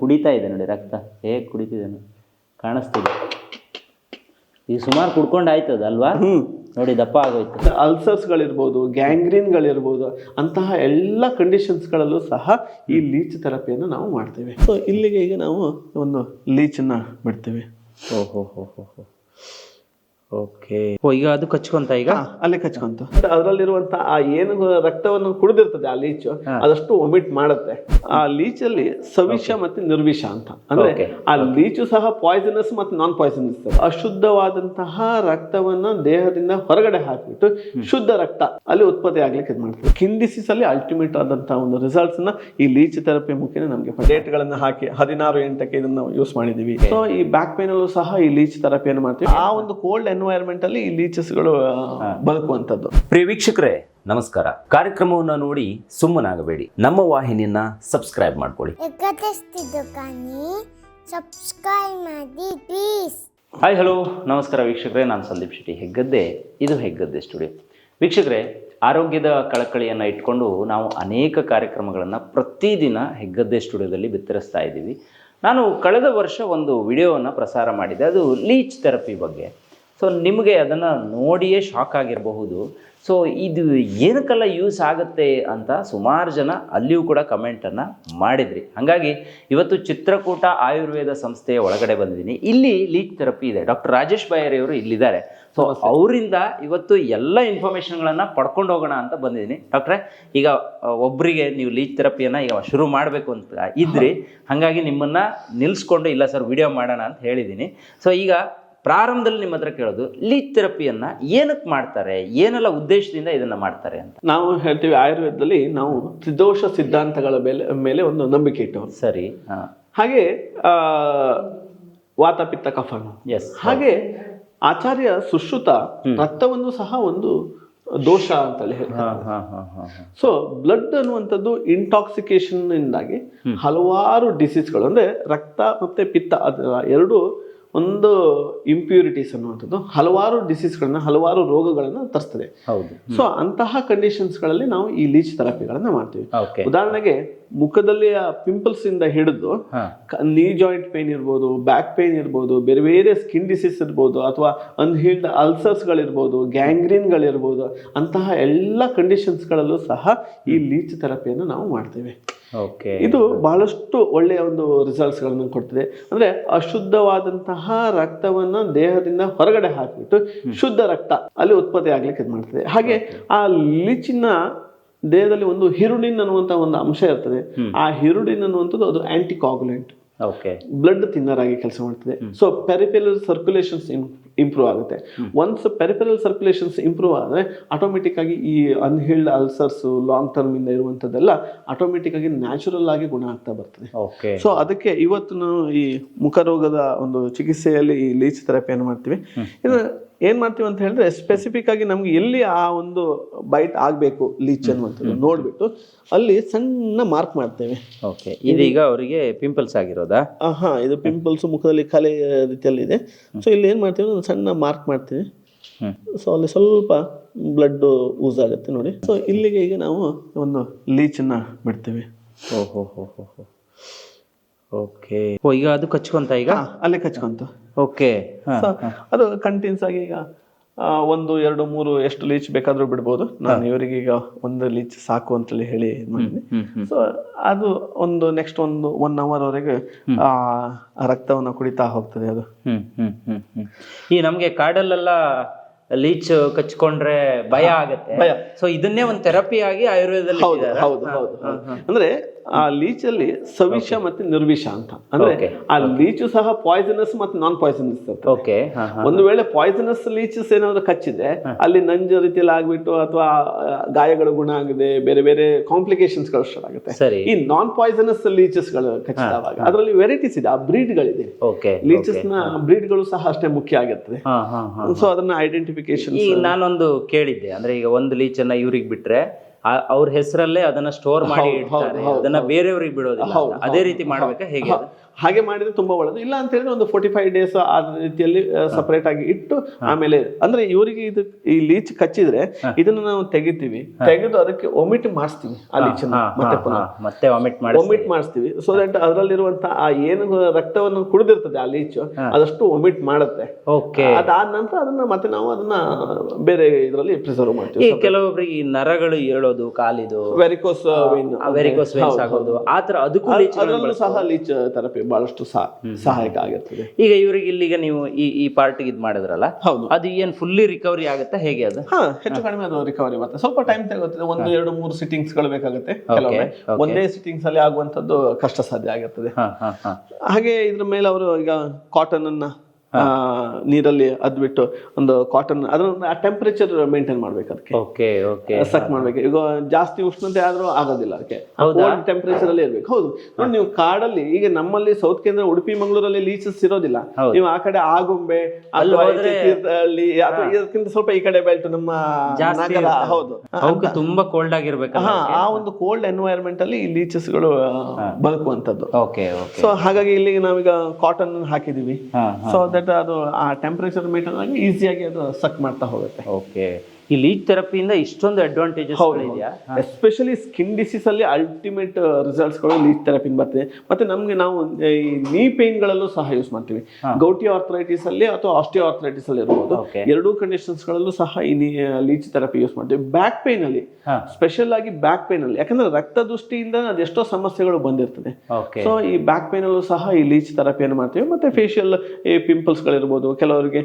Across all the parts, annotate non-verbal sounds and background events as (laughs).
ಕುಡಿತಾ ಇದೆ ನೋಡಿ ರಕ್ತ. ಹೇಗೆ ಕುಡಿತಿದೆ ಕಾಣಿಸ್ತಿದೆ. ಈಗ ಸುಮಾರು ಕುಡ್ಕೊಂಡು ಆಯ್ತದ ಅಲ್ವಾ? ಹ್ಮ್. ನೋಡಿ ದಪ್ಪ ಆಗೋಯ್ತು. ಅಲ್ಸರ್ಸ್ಗಳಿರ್ಬೋದು ಗ್ಯಾಂಗ್ರೀನ್ಗಳಿರ್ಬೋದು ಅಂತಹ ಎಲ್ಲ ಕಂಡೀಷನ್ಸ್ಗಳಲ್ಲೂ ಸಹ ಈ ಲೀಚ್ ಥೆರಪಿಯನ್ನು ನಾವು ಮಾಡ್ತೇವೆ. ಸೊ ಇಲ್ಲಿಗೆ ಈಗ ನಾವು ಒಂದು ಲೀಚನ್ನು ಬಿಡ್ತೇವೆ. ಓಹೋ ಹೋ ಹೋ ಹೋ ಓಕೆ. ಓ ಈಗ ಅದು ಕಚ್ಕೊಂತ ಈಗ? ಅಲ್ಲೇ ಕಚ್ಕೊಂತು. ಅದರಲ್ಲಿರುವಂತ ಆ ಏನು ರಕ್ತವನ್ನು ಕುಡಿದಿರ್ತದೆ ಆ ಲೀಚು ಅದಷ್ಟು ಒಮಿಟ್ ಮಾಡುತ್ತೆ. ಆ ಲೀಚಲ್ಲಿ ಸವಿಷ ಮತ್ತೆ ನಿರ್ವಿಷ ಅಂತ. ಅಂದ್ರೆ ಆ ಲೀಚು ಸಹ ಪಾಯ್ಸನಸ್ ಮತ್ತೆ ನಾನ್ ಪಾಯ್ಸನಸ್ ಅಶುದ್ಧವಾದಂತಹ ರಕ್ತವನ್ನ ದೇಹದಿಂದ ಹೊರಗಡೆ ಹಾಕಿಬಿಟ್ಟು ಶುದ್ಧ ರಕ್ತ ಅಲ್ಲಿ ಉತ್ಪತ್ತಿ ಆಗ್ಲಿಕ್ಕೆ ಇದು ಮಾಡ್ತಾರೆ ಕಿನ್ ಡಿಸೀಸ್ ಅಲ್ಲಿ ಅಲ್ಟಿಮೇಟ್ ಆದಂತಹ ಒಂದು ರಿಸಲ್ಟ್ಸ್ನ ಈ ಲೀಚ್ ಥೆರಪಿ ಮುಖೇನ ನಮಗೆ ಡೇಟ್ ಗಳನ್ನ ಹಾಕಿ ಹದಿನಾರು ಎಂಟಕ್ಕೆ ಇದನ್ನ ಯೂಸ್ ಮಾಡಿದೀವಿ ಸೊ ಈ ಬ್ಯಾಕ್ ಪೇನ್ ಅಲ್ಲೂ ಸಹ ಈ ಲೀಚ್ ಥೆರಪಿಯನ್ನು ಮಾಡ್ತೀವಿ. ಆ ಒಂದು ಕೋಲ್ಡ್ ಎನ್ವೈರ್ಮೆಂಟ್ ಅಲ್ಲಿ ಈ ಲೀಚಸ್ಗಳು ಬದುಕುವಂತದ್ದು ಪ್ರಿಯ ವೀಕ್ಷಕರೇ ನಮಸ್ಕಾರ. ಕಾರ್ಯಕ್ರಮವನ್ನು ನೋಡಿ ಸುಮ್ಮನಾಗಬೇಡಿ. ನಮ್ಮ ವಾಹಿನಿಯನ್ನ ಸಬ್ಸ್ಕ್ರೈಬ್ ಮಾಡ್ಕೊಳ್ಳಿ. ಸಬ್ಸ್ಕ್ರೈಬ್ ಮಾಡಿ ಪ್ಲೀಸ್ ಹಾಯ್ ಹಲೋ ನಮಸ್ಕಾರ ವೀಕ್ಷಕರೇ ನಾನು ಸಂದೀಪ್ ಶೆಟ್ಟಿ ಹೆಗ್ಗದ್ದೆ. ಇದು ಹೆಗ್ಗದ್ದೆ ಸ್ಟುಡಿಯೋ ವೀಕ್ಷಕರೇ ಆರೋಗ್ಯದ ಕಳಕಳಿಯನ್ನು ಇಟ್ಕೊಂಡು ನಾವು ಅನೇಕ ಕಾರ್ಯಕ್ರಮಗಳನ್ನು ಪ್ರತಿದಿನ ಹೆಗ್ಗದ್ದೆ ಸ್ಟುಡಿಯೋದಲ್ಲಿ ಬಿತ್ತರಿಸ್ತಾ ಇದ್ದೀವಿ. ನಾನು ಕಳೆದ ವರ್ಷ ಒಂದು ವಿಡಿಯೋವನ್ನು ಪ್ರಸಾರ ಮಾಡಿದೆ ಅದು ಲೀಚ್ ಥೆರಪಿ ಬಗ್ಗೆ. ಸೊ ನಿಮಗೆ ಅದನ್ನು ನೋಡಿಯೇ ಶಾಕ್ ಆಗಿರಬಹುದು. ಸೊ ಇದು ಏನಕ್ಕೆಲ್ಲ ಯೂಸ್ ಆಗುತ್ತೆ ಅಂತ ಸುಮಾರು ಜನ ಅಲ್ಲಿಯೂ ಕೂಡ ಕಮೆಂಟನ್ನು ಮಾಡಿದ್ರಿ. ಹಾಗಾಗಿ ಇವತ್ತು ಚಿತ್ರಕೂಟ ಆಯುರ್ವೇದ ಸಂಸ್ಥೆಯ ಒಳಗಡೆ ಬಂದಿದ್ದೀನಿ. ಇಲ್ಲಿ ಲೀಚ್ ಥೆರಪಿ ಇದೆ. ಡಾಕ್ಟರ್ ರಾಜೇಶ್ ಬಾಯರಿ ಅವರು ಇಲ್ಲಿದ್ದಾರೆ. ಸೊ ಅವರಿಂದ ಇವತ್ತು ಎಲ್ಲ ಇನ್ಫಾರ್ಮೇಷನ್ಗಳನ್ನು ಪಡ್ಕೊಂಡು ಹೋಗೋಣ ಅಂತ ಬಂದಿದ್ದೀನಿ. ಡಾಕ್ಟ್ರೆ ಈಗ ಒಬ್ಬರಿಗೆ ಒಬ್ರಿಗೆ ನೀವು ಲೀಚ್ ಥೆರಪಿಯನ್ನು ಈಗ ಶುರು ಮಾಡಬೇಕು ಅಂತ ಇದ್ರಿ. (laughs) ಹಾಗಾಗಿ ನಿಮ್ಮನ್ನು ನಿಲ್ಲಿಸ್ಕೊಂಡು ಇಲ್ಲ ಸರ್ ವಿಡಿಯೋ ಮಾಡೋಣ ಅಂತ ಹೇಳಿದ್ದೀನಿ. ಸೊ ಈಗ ಪ್ರಾರಂಭದಲ್ಲಿ ನಿಮ್ಮ ಹತ್ರ ಕೇಳೋದು ಲೀಚ್ ಥೆರಪಿಯನ್ನು ಏನಕ್ಕೆ ಮಾಡ್ತಾರೆ? ಏನೆಲ್ಲ ಉದ್ದೇಶದಿಂದ ಇದನ್ನ ಮಾಡ್ತಾರೆ? ಅಂತ. ನಾವು ಹೇಳ್ತೀವಿ ಆಯುರ್ವೇದದಲ್ಲಿ ನಾವು ತ್ರಿದೋಷ ಸಿದ್ಧಾಂತಗಳ ಮೇಲೆ ಮೇಲೆ ಒಂದು ನಂಬಿಕೆ ಇಟ್ಟು ಸರಿ ಹಾಗೆ ವಾತ ಪಿತ್ತ ಕಫನ. ಎಸ್ ಹಾಗೆ ಆಚಾರ್ಯ ಸುಶ್ರುತ ರಕ್ತವನ್ನು ಸಹ ಒಂದು ದೋಷ ಅಂತೇಳಿ ಹೇಳ್ತಾರೆ. ಸೊ ಬ್ಲಡ್ ಅನ್ನುವಂಥದ್ದು ಇಂಟಾಕ್ಸಿಕೇಶನ್ ಇಂದಾಗಿ ಹಲವಾರು ಡಿಸೀಸ್ಗಳು ಅಂದ್ರೆ ರಕ್ತ ಮತ್ತೆ ಪಿತ್ತ ಅದರ ಎರಡು ಒಂದು ಇಂಪ್ಯೂರಿಟೀಸ್ ಅನ್ನುವಂಥದ್ದು ಹಲವಾರು ಡಿಸೀಸ್ಗಳನ್ನ ಹಲವಾರು ರೋಗಗಳನ್ನ ತರಿಸ್ತದೆ. ಹೌದು. ಸೊ ಅಂತಹ ಕಂಡೀಷನ್ಸ್ಗಳಲ್ಲಿ ನಾವು ಈ ಲೀಚ್ ಥೆರಪಿಗಳನ್ನ ಮಾಡ್ತೀವಿ. ಉದಾಹರಣೆಗೆ ಮುಖದಲ್ಲಿ ಪಿಂಪಲ್ಸ್ ಇಂದ ಹಿಡಿದು ನೀ ಜಾಯಿಂಟ್ ಪೇನ್ ಇರ್ಬೋದು ಬ್ಯಾಕ್ ಪೇನ್ ಇರ್ಬೋದು ಬೇರೆ ಬೇರೆ ಸ್ಕಿನ್ ಡಿಸೀಸ್ ಇರ್ಬೋದು ಅಥವಾ ಅನ್ಹೀಲ್ಡ್ ಅಲ್ಸರ್ಸ್ಗಳಿರ್ಬೋದು ಗ್ಯಾಂಗ್ರೀನ್ಗಳಿರ್ಬೋದು ಅಂತಹ ಎಲ್ಲ ಕಂಡೀಷನ್ಸ್ಗಳಲ್ಲೂ ಸಹ ಈ ಲೀಚ್ ಥೆರಪಿಯನ್ನು ನಾವು ಮಾಡ್ತೇವೆ. ಇದು ಬಹಳಷ್ಟು ಒಳ್ಳೆಯ ಒಂದು ರಿಸಲ್ಟ್ಸ್ಗಳನ್ನು ಕೊಡ್ತದೆ. ಅಂದ್ರೆ ಅಶುದ್ಧವಾದಂತಹ ರಕ್ತವನ್ನ ದೇಹದಿಂದ ಹೊರಗಡೆ ಹಾಕಿಬಿಟ್ಟು ಶುದ್ಧ ರಕ್ತ ಅಲ್ಲಿ ಉತ್ಪತ್ತಿ ಆಗ್ಲಿಕ್ಕೆ ಇದು ಮಾಡ್ತದೆ. ಹಾಗೆ ಆ ಲಿಚಿನ ದೇಹದಲ್ಲಿ ಒಂದು ಹಿರುಡಿನ್ ಅನ್ನುವಂತ ಒಂದು ಅಂಶ ಇರ್ತದೆ. ಆ ಹಿರುಡಿನ್ ಅನ್ನುವಂಥದ್ದು ಅದು anticoagulant okay blood thinner ಆಗಿ ಕೆಲಸ ಮಾಡ್ತದೆ. ಸೊ ಪೆರಿಫೆರಲ್ ಸರ್ಕ್ಯುಲೇಷನ್ಸ್ ಇಂಪ್ರೂವ್ ಆಗುತ್ತೆ. ಒನ್ಸ್ ಪೆರಿಫೆರಲ್ ಸರ್ಕ್ಯುಲೇಷನ್ಸ್ ಇಂಪ್ರೂವ್ ಆದರೆ ಆಟೋಮೆಟಿಕ್ ಆಗಿ ಈ ಅನ್ಹೀಲ್ಡ್ ಅಲ್ಸರ್ಸ್ ಲಾಂಗ್ ಟರ್ಮ್ ಇಂದ ಇರುವಂಥದ್ದೆಲ್ಲ ಆಟೋಮೆಟಿಕ್ ಆಗಿ ನ್ಯಾಚುರಲ್ ಆಗಿ ಗುಣ ಆಗ್ತಾ ಬರ್ತದೆ. ಓಕೆ ಸೊ ಅದಕ್ಕೆ ಇವತ್ತು ನಾವು ಈ ಮುಖರೋಗದ ಒಂದು ಚಿಕಿತ್ಸೆಯಲ್ಲಿ ಈ ಲೀಚ್ ಥೆರಪಿಯನ್ನು ಮಾಡ್ತೀವಿ. ಇದು ಏನ್ ಮಾಡ್ತೀವಿ ಅಂತ ಹೇಳಿದ್ರೆ ಸ್ಪೆಸಿಫಿಕ್ ಆಗಿ ನಮ್ಗೆ ಎಲ್ಲಿ ಆ ಒಂದು ಬೈಟ್ ಆಗ್ಬೇಕು ಲೀಚ್ ಅನ್ನುವಂಥದ್ದು ನೋಡ್ಬಿಟ್ಟು ಅಲ್ಲಿ ಸಣ್ಣ ಮಾರ್ಕ್ ಮಾಡ್ತೇವೆ. ಓಕೆ ಇದೀಗ ಅವರಿಗೆ ಪಿಂಪಲ್ಸ್ ಆಗಿರೋದಾ? ಹಾಂ ಇದು ಪಿಂಪಲ್ಸ್ ಮುಖದಲ್ಲಿ ಕಲೆ ರೀತಿಯಲ್ಲಿ ಇದೆ. ಸೊ ಇಲ್ಲಿ ಏನ್ ಮಾಡ್ತೀವಿ ಒಂದು ಸಣ್ಣ ಮಾರ್ಕ್ ಮಾಡ್ತೀವಿ. ಸೊ ಅಲ್ಲಿ ಸ್ವಲ್ಪ ಬ್ಲಡ್ ಯೂಸ್ ಆಗುತ್ತೆ ನೋಡಿ. ಸೊ ಇಲ್ಲಿಗೆ ಈಗ ನಾವು ಒಂದು ಲೀಚನ್ನ ಬಿಡ್ತೇವೆ. ಓಹೋ ಓಕೆ ಓ ಈಗ ಅದು ಕಚ್ಕೊಂತ ಈಗ? ಅಲ್ಲೇ ಕಚ್ಕೊಂತು. ಓಕೆ ಅದು ಕಂಟಿನ್ಯೂಸ್ ಆಗಿ ಈಗ ಒಂದು ಎರಡು ಮೂರು ಎಷ್ಟು ಲೀಚ್ ಬೇಕಾದ್ರೂ ಬಿಡ್ಬೋದು. ನಾನು ಇವರಿಗೆ ಈಗ ಒಂದು ಲೀಚ್ ಸಾಕು ಅಂತೇಳಿ ಹೇಳಿ ಸೊ ಅದು ಒಂದು ನೆಕ್ಸ್ಟ್ ಒಂದು ಒನ್ ಅವರ್ ವರೆಗೆ ಆ ರಕ್ತವನ್ನ ಕುಡಿತಾ ಹೋಗ್ತದೆ ಅದು. ಹ್ಮ್ ಹ್ಮ್ ಹ್ಮ್ ಹ್ಮ್. ಈ ನಮ್ಗೆ ಕಾಡಲ್ಲೆಲ್ಲ ಲೀಚ್ ಕಚ್ಕೊಂಡ್ರೆ ಭಯ ಆಗತ್ತೆ. ಭಯ. ಸೊ ಇದನ್ನೇ ಒಂದು ಥೆರಪಿ ಆಗಿ ಆಯುರ್ವೇದದಲ್ಲಿ ಹೌದು ಹೌದು ಹೌದು. ಹೌದು. ಅಂದ್ರೆ ಆ ಲೀಚಲ್ಲಿ ಸವಿಷ ಮತ್ತೆ ನಿರ್ವಿಷ ಅಂತ. ಅಂದ್ರೆ ಆ ಲೀಚು ಸಹ ಪಾಯ್ಸನಸ್ ಮತ್ತೆ ನಾನ್ ಪಾಯ್ಸನಸ್ ಓಕೆ ಒಂದು ವೇಳೆ ಪಾಯ್ಸನಸ್ ಲೀಚಸ್ ಏನಾದ್ರು ಕಚ್ಚಿದ್ರೆ ಅಲ್ಲಿ ನಂಜ ರೀತಿಯಲ್ಲಿ ಆಗ್ಬಿಟ್ಟು ಅಥವಾ ಗಾಯಗಳು ಗುಣ ಆಗಿದೆ ಬೇರೆ ಬೇರೆ ಕಾಂಪ್ಲಿಕೇಶನ್ಸ್ಗಳು ಸ್ಟಾರ್ಟ್ ಆಗುತ್ತೆ. ಈ ನಾನ್ ಪಾಯ್ಸನಸ್ ಲೀಚಸ್ಗಳು ಕಚ್ಚಿದವಾಗ ಅದರಲ್ಲಿ ವೆರೈಟೀಸ್ ಇದೆ ಆ ಬ್ರೀಡ್ ಗಳಿದೆ ಲೀಚಸ್ನ ಬ್ರೀಡ್ಗಳು ಸಹ ಅಷ್ಟೇ ಮುಖ್ಯ ಆಗಿರ್ತದೆ. ಸೊ ಅದನ್ನ ಐಡೆಂಟಿಫಿಕೇಶನ್ ನಾನೊಂದು ಕೇಳಿದ್ದೆ ಅಂದ್ರೆ ಈಗ ಒಂದು ಲೀಚನ್ನ ಇವ್ರಿಗೆ ಬಿಟ್ರೆ ಅವ್ರ ಹೆಸರಲ್ಲೇ ಅದನ್ನ ಸ್ಟೋರ್ ಮಾಡಿ ಇಡ್ತಾರೆ. ಅದನ್ನ ಬೇರೆಯವ್ರಿಗೆ ಬಿಡೋದಿಲ್ಲ. ಅದೇ ರೀತಿ ಮಾಡ್ಬೇಕಾ? ಹೇಗೆ ಅದು? ಹಾಗೆ ಮಾಡಿದ್ರೆ ತುಂಬಾ ಒಳ್ಳೇದು. ಇಲ್ಲ ಅಂತ ಹೇಳಿದ್ರೆ ಒಂದು ಫೋರ್ಟಿ ಫೈವ್ ಡೇಸ್ ಆ ರೀತಿಯಲ್ಲಿ ಸಪರೇಟ್ ಆಗಿ ಇಟ್ಟು ಆಮೇಲೆ ಅಂದ್ರೆ ಇವರಿಗೆ ಇದು ಈ ಲೀಚ್ ಕಚ್ಚಿದ್ರೆ ಇದನ್ನ ನಾವು ತೆಗಿತೀವಿ. ತೆಗೆದು ಅದಕ್ಕೆ ಒಮಿಟ್ ಮಾಡಿಸ್ತೀವಿ ಆ ಲೀಚ್ ಮತ್ತೆ ಪುನಃ. ಮತ್ತೆ ಮಾಡಿ ಒಮಿಟ್ ಮಾಡಿಸ್ತೀವಿ. ಸೊ ದಟ್ ಅದರಲ್ಲಿರುವಂತಹ ಆ ಏನು ರಕ್ತವನ್ನು ಕುಡಿದಿರ್ತದೆ ಆ ಲೀಚ್ ಅದಷ್ಟು ಒಮಿಟ್ ಮಾಡುತ್ತೆ. ಅದಾದ ನಂತರ ಅದನ್ನ ಮತ್ತೆ ನಾವು ಅದನ್ನ ಬೇರೆ ಇದರಲ್ಲಿ ಪ್ರಿಸರ್ವ್ ಮಾಡ್ತೀವಿ. ಕೆಲವೊಬ್ರಿಗೆ ಈ ನರಗಳು ಏಳೋದು ಕಾಲಿದು ವೆರಿಕೋಸ್ ವೆರಿಕೋಸ್ ಆಗೋದು. ಆತರ ತರ ಅದಕ್ಕೂ ಸಹ ಲೀಚ್ ಥೆರಪಿ ಬಹಳಷ್ಟು ಸಹ ಸಹಾಯಕ ಆಗಿರ್ತದೆ. ಈಗ ಇವರಿಗೆ ಇಲ್ಲಿಗ ನೀವು ಈ ಈ ಪಾರ್ಟಿಗೆ ಇದು ಮಾಡಿದ್ರಲ್ಲ ಹೌದು. ಅದು ಏನು ಫುಲ್ಲಿ ರಿಕವರಿ ಆಗುತ್ತಾ ಹೇಗೆ ಅದು? ಹಾ ಹೆಚ್ಚು ಕಡಿಮೆ ಅದು ರಿಕವರಿ ಬರುತ್ತೆ ಸ್ವಲ್ಪ ಟೈಮ್ ತಗೋತದೆ ಒಂದು ಎರಡು ಮೂರು ಸಿಟ್ಟಿಂಗ್ಸ್ಗಳು ಬೇಕಾಗುತ್ತೆ ಕೆಲವೊಮ್ಮೆ. ಒಂದೇ ಸಿಟ್ಟಿಂಗ್ಸ್ ಅಲ್ಲಿ ಆಗುವಂತದ್ದು ಕಷ್ಟ ಸಾಧ್ಯ ಆಗಿರ್ತದೆ ಹಾಗೆ ಇದ್ರ ಮೇಲೆ ಅವರು ಈಗ ಕಾಟನ್ ಅನ್ನ ಆ, ನೀರಲ್ಲಿ ಅದ್ಬಿಟ್ಟು ಒಂದು ಕಾಟನ್ ಅದನ್ನ ಆ ಟೆಂಪರೇಚರ್ ಮೇಂಟೈನ್ ಮಾಡ್ಬೇಕು ಅದಕ್ಕೆ. ಸಕ್ ಮಾಡ್ಬೇಕು. ಈಗ ಜಾಸ್ತಿ ಉಷ್ಣತೆ ಆದ್ರೂ ಆಗೋದಿಲ್ಲ ಅದಕ್ಕೆ. ಟೆಂಪರೇಚರ್ ಅಲ್ಲಿ ಇರ್ಬೇಕು. ಹೌದು. ನೋಡಿ ನೀವು ಕಾಡಲ್ಲಿ ಈಗ ನಮ್ಮಲ್ಲಿ ಸೌತ್ ಕೇಂದ್ರ ಉಡುಪಿ ಮಂಗಳೂರಲ್ಲಿ ಲೀಚಸ್ ಇರೋದಿಲ್ಲ. ನೀವು ಆ ಕಡೆ ಆಗುಂಬೆ ಅಲ್ಲಿ ಇದಕ್ಕಿಂತ ಸ್ವಲ್ಪ ಈ ಕಡೆ ಬೆಲ್ಟ್ ನಮ್ಮ ಜಾಸ್ತಿ ಹೌದು. ತುಂಬಾ ಕೋಲ್ಡ್ ಆಗಿರ್ಬೇಕು ಆ ಒಂದು ಕೋಲ್ಡ್ ಎನ್ವೈರ್ಮೆಂಟ್ ಅಲ್ಲಿ ಈ ಲೀಚಸ್ಗಳು ಬದುಕುವಂತದ್ದು ಸೊ ಹಾಗಾಗಿ ಇಲ್ಲಿ ನಾವೀಗ ಕಾಟನ್ ಹಾಕಿದೀವಿ. ಸೊ ದಟ್ ಅದು ಆ ಟೆಂಪರೇಚರ್ ಮೇಂಟೈನ್ ಆಗಿ ಈಸಿಯಾಗಿ ಅದು ಸಕ್ ಮಾಡ್ತಾ ಹೋಗುತ್ತೆ. ಓಕೆ ಈ ಲೀಚ್ ಥೆರಪಿಯಿಂದ ಇಷ್ಟೊಂದು ಅಡ್ವಾಂಟೇಜಸ್ ಇದೆಯಾ? ಎಸ್ಪೆಷಲಿ ಸ್ಕಿನ್ ಡಿಸೀಸ್ ಅಲ್ಲಿ ಅಲ್ಟಿಮೇಟ್ ರಿಸಲ್ಟ್ಸ್ಗಳು ಲೀಚ್ ಥೆರಪಿಂದ ಬರ್ತದೆ. ಮತ್ತೆ ನಮ್ಗೆ ನಾವು ಈ ನೀ ಪೇನ್ ಗಳಲ್ಲೂ ಸಹ ಯೂಸ್ ಮಾಡ್ತೀವಿ. ಗೌಟಿ ಆರ್ಥರೈಟಿಸ್ ಅಲ್ಲಿ ಅಥವಾ ಆಸ್ಟಿಯೋ ಆರ್ಥರೈಟಿಸ್ ಅಲ್ಲಿ ಇರಬಹುದು. ಎರಡೂ ಕಂಡೀಷನ್ಸ್ ಗಳಲ್ಲೂ ಸಹ ಈ ಲೀಚ್ ಥೆರಪಿ ಯೂಸ್ ಮಾಡ್ತೀವಿ. ಬ್ಯಾಕ್ ಪೇನ್ ಅಲ್ಲಿ. ಸ್ಪೆಷಲ್ ಆಗಿ ಬ್ಯಾಕ್ ಪೇನ್ ಅಲ್ಲಿ. ಯಾಕಂದ್ರೆ ರಕ್ತ ದೃಷ್ಟಿಯಿಂದ ಅದೆಷ್ಟೋ ಸಮಸ್ಯೆಗಳು ಬಂದಿರ್ತದೆ. ಸೊ ಈ ಬ್ಯಾಕ್ ಪೇನ್ ಅಲ್ಲೂ ಸಹ ಈ ಲೀಚ್ ಥೆರಪಿಯನ್ನು ಮಾಡ್ತೀವಿ. ಮತ್ತೆ ಫೇಶಿಯಲ್ ಈ ಪಿಂಪಲ್ಸ್ ಗಳಿರ್ಬೋದು. ಕೆಲವರಿಗೆ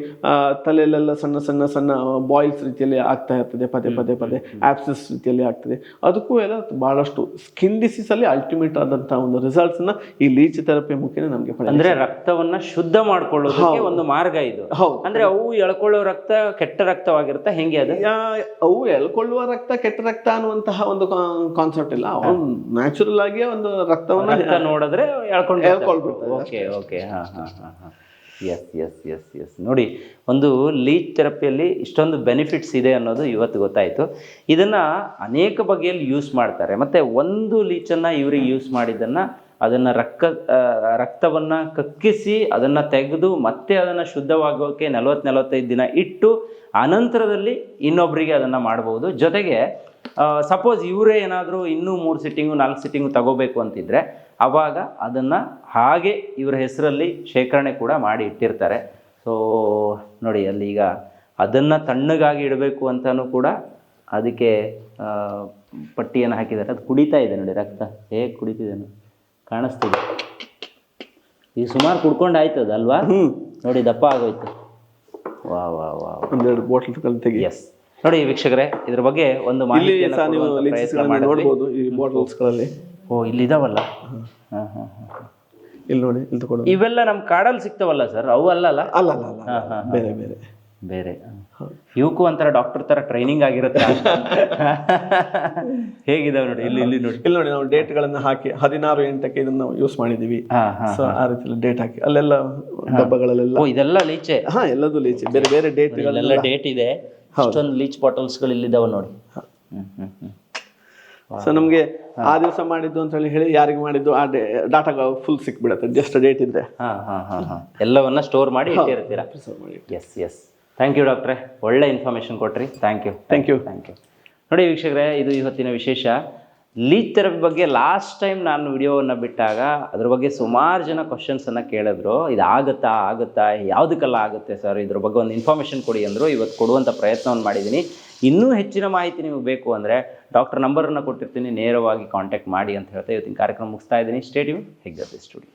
ತಲೆಯಲ್ಲೆಲ್ಲ ಸಣ್ಣ ಸಣ್ಣ ಸಣ್ಣ ಬಾಯ್ಸ್ ರೀತಿಯಲ್ಲಿ ಆಗ್ತಾ ಇರ್ತದೆ ಪದೇ ಪದೇ ಪದೇ ಆಪ್ಸಸ್ ರೀತಿಯಲ್ಲಿ ಆಗ್ತದೆ. ಅದಕ್ಕೂ ಎಲ್ಲ ಬಹಳಷ್ಟು ಸ್ಕಿನ್ ಡಿಸೀಸ್ ಅಲ್ಲಿ ಅಲ್ಟಿಮೇಟ್ ಆದಂತಹ ಒಂದು ರಿಸಲ್ಟ್ಸ್ನ ಈ ಲೀಚ್ ಥೆರಪಿ ಮುಖೇನ ನಮಗೆ ಅಂದ್ರೆ ರಕ್ತವನ್ನ ಶುದ್ಧ ಮಾಡ್ಕೊಳ್ಳೋದಕ್ಕೆ ಒಂದು ಮಾರ್ಗ ಇದು. ಹೌದು. ಅಂದ್ರೆ ಅವು ಎಳ್ಕೊಳ್ಳೋ ರಕ್ತ ಕೆಟ್ಟ ರಕ್ತವಾಗಿರುತ್ತೆ ಹೆಂಗೆ ಅದು? ಅವು ಎಳ್ಕೊಳ್ಳುವ ರಕ್ತ ಕೆಟ್ಟ ರಕ್ತ ಅನ್ನುವಂತಹ ಒಂದು ಕಾನ್ಸೆಪ್ಟ್ ಇಲ್ಲ. ಅವು ನ್ಯಾಚುರಲ್ ಆಗಿ ಒಂದು ರಕ್ತವನ್ನ ರಕ್ತ ನೋಡಿದ್ರೆ ಎಳ್ಕೊಂಡು ಎಳ್ಕೊಳ್ಬಿಡ್ತಾರೆ ಓಕೆ ಓಕೆ ಹಾ ಹಾ ಹಾ. ಎಸ್ ಎಸ್ ಎಸ್ ಎಸ್ ನೋಡಿ, ಒಂದು ಲೀಚ್ ಥೆರಪಿಯಲ್ಲಿ ಇಷ್ಟೊಂದು ಬೆನಿಫಿಟ್ಸ್ ಇದೆ ಅನ್ನೋದು ಇವತ್ತು ಗೊತ್ತಾಯಿತು. ಇದನ್ನು ಅನೇಕ ಬಗೆಯಲ್ಲಿ ಯೂಸ್ ಮಾಡ್ತಾರೆ. ಮತ್ತು ಒಂದು ಲೀಚನ್ನು ಇವರಿಗೆ ಯೂಸ್ ಮಾಡಿದ್ದನ್ನು ಅದನ್ನು ರಕ್ತ ರಕ್ತವನ್ನು ಕಕ್ಕಿಸಿ ಅದನ್ನು ತೆಗೆದು ಮತ್ತೆ ಅದನ್ನು ಶುದ್ಧವಾಗೋಕ್ಕೆ ನಲವತ್ತು ನಲವತ್ತೈದು ದಿನ ಇಟ್ಟು ಅನಂತರದಲ್ಲಿ ಇನ್ನೊಬ್ಬರಿಗೆ ಅದನ್ನು ಮಾಡ್ಬೋದು. ಜೊತೆಗೆ ಸಪೋಸ್ ಇವರೇ ಏನಾದರೂ ಇನ್ನೂ ಮೂರು ಸಿಟ್ಟಿಂಗು ನಾಲ್ಕು ಸಿಟ್ಟಿಂಗು ತಗೋಬೇಕು ಅಂತಿದ್ರೆ ಆವಾಗ ಅದನ್ನು ಹಾಗೆ ಇವರ ಹೆಸರಲ್ಲಿ ಶೇಖರಣೆ ಕೂಡ ಮಾಡಿ ಇಟ್ಟಿರ್ತಾರೆ. ಸೊ ನೋಡಿ ಅಲ್ಲಿ ಈಗ ಅದನ್ನು ತಣ್ಣಗಾಗಿ ಇಡಬೇಕು ಅಂತಲೂ ಕೂಡ ಅದಕ್ಕೆ ಪಟ್ಟಿಯನ್ನು ಹಾಕಿದ್ದಾರೆ. ಅದು ಕುಡಿತಾ ಇದೆ ನೋಡಿ ರಕ್ತ. ಹೇಗೆ ಕುಡಿತಿದೆ ನೋಡಿ. ಕಾಣಿಸ್ತಿದೆ. ಈಗ ಸುಮಾರು ಕುಡ್ಕೊಂಡು ಆಯ್ತದ ಅಲ್ವಾ? ನೋಡಿ ದಪ್ಪ ಆಗೋಯ್ತು. ವಾ ವಾ ವಾ ಒಂದೆರಡು ಬೋಟ್ಲ್ ತೆಗಿ. ಎಸ್ ನೋಡಿ ವೀಕ್ಷಕರೇ ಇದ್ರ ಬಗ್ಗೆ ಒಂದು ಮಾಹಿತಿ ನೋಡ್ಬೋದು ಈ ಬಾಟಲ್ಸ್ಗಳಲ್ಲಿ. ಓ ಇಲ್ಲಿದಾವಲ್ಲ ಹಾ ಹಾ ಹಾ ಇಲ್ಲಿ ನೋಡಿ ಇಲ್ಲಿ ತಗೊಂಡು ಇವೆಲ್ಲ ನಮ್ಮ ಕಾಡಲ್ಲಿ ಸಿಗ್ತಾವಲ್ಲ ಸರ್? ಅವು ಅಲ್ಲಲ್ಲ ಅಲ್ಲ? ಅಲ್ಲ ಅಲ್ಲ ಅಲ್ಲ ಹಾ, ಬೇರೆ ಬೇರೆ. ಬೇರೆ. ಇವಕ್ಕೂ ಒಂಥರ ಡಾಕ್ಟರ್ ತರ ಟ್ರೈನಿಂಗ್ ಆಗಿರುತ್ತೆ? (laughs) ಹೇಗಿದಾವೆ ನೋಡಿ ಇಲ್ಲಿ ಇಲ್ಲಿ ನೋಡಿ. ಇಲ್ಲಿ ನೋಡಿ ನಾವು ಡೇಟ್ ಗಳನ್ನ ಹಾಕಿ ಹದಿನಾರು ಎಂಟಕ್ಕೆ ಇದನ್ನ ನಾವು ಯೂಸ್ ಮಾಡಿದೀವಿ. ಸೊ ಆ ರೀತಿ ಡೇಟ್ ಹಾಕಿ ಅಲ್ಲೆಲ್ಲ ಡಬ್ಬಗಳಲ್ಲೆಲ್ಲ. ಓ ಇದೆಲ್ಲ ಲೀಚೆ? ಹಾ ಎಲ್ಲದೂ ಲೀಚೆ. ಬೇರೆ ಬೇರೆ ಡೇಟ್ ಡೇಟ್ ಇದೆ. ಅಷ್ಟೊಂದು ಲೀಚ್ ಬಾಟಲ್ಸ್ಗಳು ಇಲ್ಲಿದ್ದಾವೆ ನೋಡಿ. ಹ್ಮ್ ಹ್ಮ್ ಹ್ಮ್. ಸೊ ನಮ್ಗೆ ಆ ದಿವಸ ಮಾಡಿದ್ದು ಅಂತ ಹೇಳಿ ಹೇಳಿ ಯಾರಿಗೆ ಮಾಡಿದ್ದು ಆ ಡಾಟಾ ಫುಲ್ ಸಿಕ್ಬಿಡುತ್ತೆ ಜಸ್ಟ್ ಡೇಟ್ ಇದ್ರೆ. ಹಾ ಹಾ ಹಾ ಹಾ. ಎಲ್ಲವನ್ನ ಸ್ಟೋರ್ ಮಾಡಿ ಇಟ್ಟಿರ್ತೀರಾ? ಎಸ್ ಎಸ್ ಥ್ಯಾಂಕ್ ಯು ಡಾಕ್ಟ್ರೆ ಒಳ್ಳೆ ಇನ್ಫಾರ್ಮೇಶನ್ ಕೊಟ್ರಿ. Thank you thank you thank you ನೋಡಿ ವೀಕ್ಷಕರೇ ಇದು ಇವತ್ತಿನ ವಿಶೇಷ. ಲೀಚ್ ಥೆರಪಿ ಬಗ್ಗೆ ಲಾಸ್ಟ್ ಟೈಮ್ ನಾನು ವಿಡಿಯೋವನ್ನು ಬಿಟ್ಟಾಗ ಅದ್ರ ಬಗ್ಗೆ ಸುಮಾರು ಜನ ಕ್ವಶನ್ಸನ್ನು ಕೇಳಿದ್ರು. ಇದು ಆಗುತ್ತಾ ಆಗುತ್ತಾ ಯಾವುದಕ್ಕೆಲ್ಲ ಆಗುತ್ತೆ ಸರ್ ಇದ್ರ ಬಗ್ಗೆ ಒಂದು ಇನ್ಫಾರ್ಮೇಷನ್ ಕೊಡಿ ಅಂದರು. ಇವತ್ತು ಕೊಡುವಂಥ ಪ್ರಯತ್ನವನ್ನು ಮಾಡಿದ್ದೀನಿ ಇನ್ನೂ ಹೆಚ್ಚಿನ ಮಾಹಿತಿ ನಿಮಗೆ ಬೇಕು ಅಂದರೆ ಡಾಕ್ಟರ್ ನಂಬರನ್ನು ಕೊಟ್ಟಿರ್ತೀನಿ. ನೇರವಾಗಿ ಕಾಂಟ್ಯಾಕ್ಟ್ ಮಾಡಿ ಅಂತ ಹೇಳ್ತಾ ಇವತ್ತಿನ ಕಾರ್ಯಕ್ರಮ ಮುಗಿಸ್ತಾ ಇದ್ದೀನಿ. Stadium ಹೆಗ್ಗತ್ತೆ studio